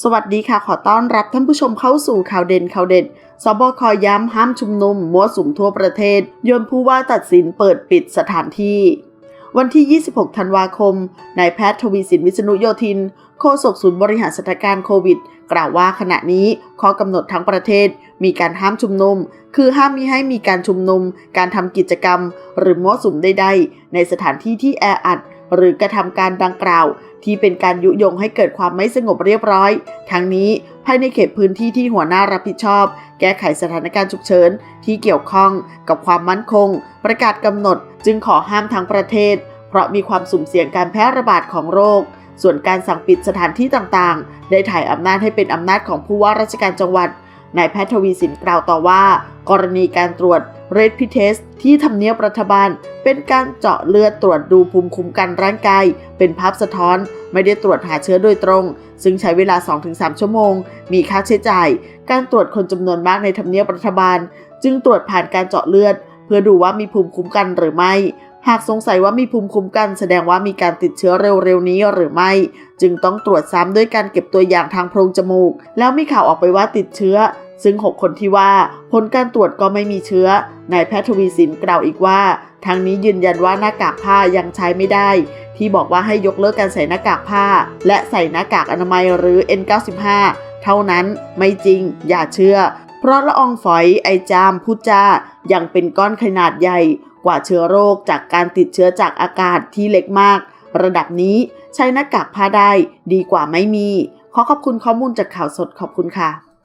สวัสดีค่ะ ขอต้อนรับท่านผู้ชมเข้าสู่ข่าวเด่นข่าวเด็ด สบคย้ำห้ามชุมนุมมั่วสุมทั่วประเทศยนผู้ว่าตัดสินเปิดปิดสถานที่ วันที่ 26 ธันวาคม นายแพทย์ทวีสินวิษณุโยธิน โฆษกศูนย์บริหารสถานการณ์โควิด กล่าวว่าขณะนี้ข้อกำหนดทั้งประเทศมีการห้ามชุมนุม คือห้ามมิให้มีการชุมนุม การทำกิจกรรม หรือมั่วสุมใดๆในสถานที่ที่แออัด หรือกระทำการดังกล่าว ที่เป็นการยุยงให้เกิดความไม่สงบเรียบร้อย ทั้งนี้ภายในเขตพื้นที่ที่หัวหน้ารับผิดชอบ แก้ไขสถานการณ์ฉุกเฉินที่เกี่ยวข้องกับความมั่นคง ประกาศกำหนด จึงขอห้ามทั้งประเทศ เพราะมีความสุ่มเสี่ยงการแพร่ระบาดของโรค ส่วนการสั่งปิดสถานที่ต่างๆ ได้ถ่ายอำนาจให้เป็นอำนาจของผู้ว่าราชการจังหวัด นายแพทย์ทวีสินกล่าวต่อว่า กรณีการตรวจเรดพิเทสที่ทำเนียบรัฐบาล เป็นการเจาะเลือดตรวจดูภูมิคุ้มกันร่างกาย เป็นภาพสะท้อน ไม่ได้ตรวจหาเชื้อโดยตรง ซึ่งใช้เวลา 2-3 ชั่วโมง มีค่าใช้จ่าย การตรวจคนจำนวนมากในทำเนียบรัฐบาล จึงตรวจผ่านการเจาะเลือด เพื่อดูว่ามีภูมิคุ้มกันหรือไม่หากสงสัยว่ามีภูมิคุ้มกันแสดงว่ามีการติดเชื้อเร็วๆนี้หรือไม่ จึงต้องตรวจซ้ำด้วยการเก็บตัวอย่างทางโพรงจมูก แล้วมีข่าวออกไปว่าติดเชื้อ ซึ่ง 6 คนที่ว่าผลการตรวจก็ไม่มีเชื้อนายแพทย์ทวีสินกล่าวอีกว่าทางนี้ยืนยันว่าหน้ากากผ้ายังใช้ไม่ได้ ที่บอกว่าให้ยกเลิกการใส่หน้ากากผ้า และใส่หน้ากากอนามัยหรือ N95 เท่านั้นไม่จริงอย่าเชื่อ เพราะละอองฝอยไอจามพูจ้ายังเป็นก้อนขนาดใหญ่กว่าเชื้อโรคจากการติดเชื้อจากอากาศที่เล็กมาก ระดับนี้ใช้หน้ากากผ้าได้ดีกว่าไม่มี ขอขอบคุณข้อมูลจากข่าวสดขอบคุณค่ะ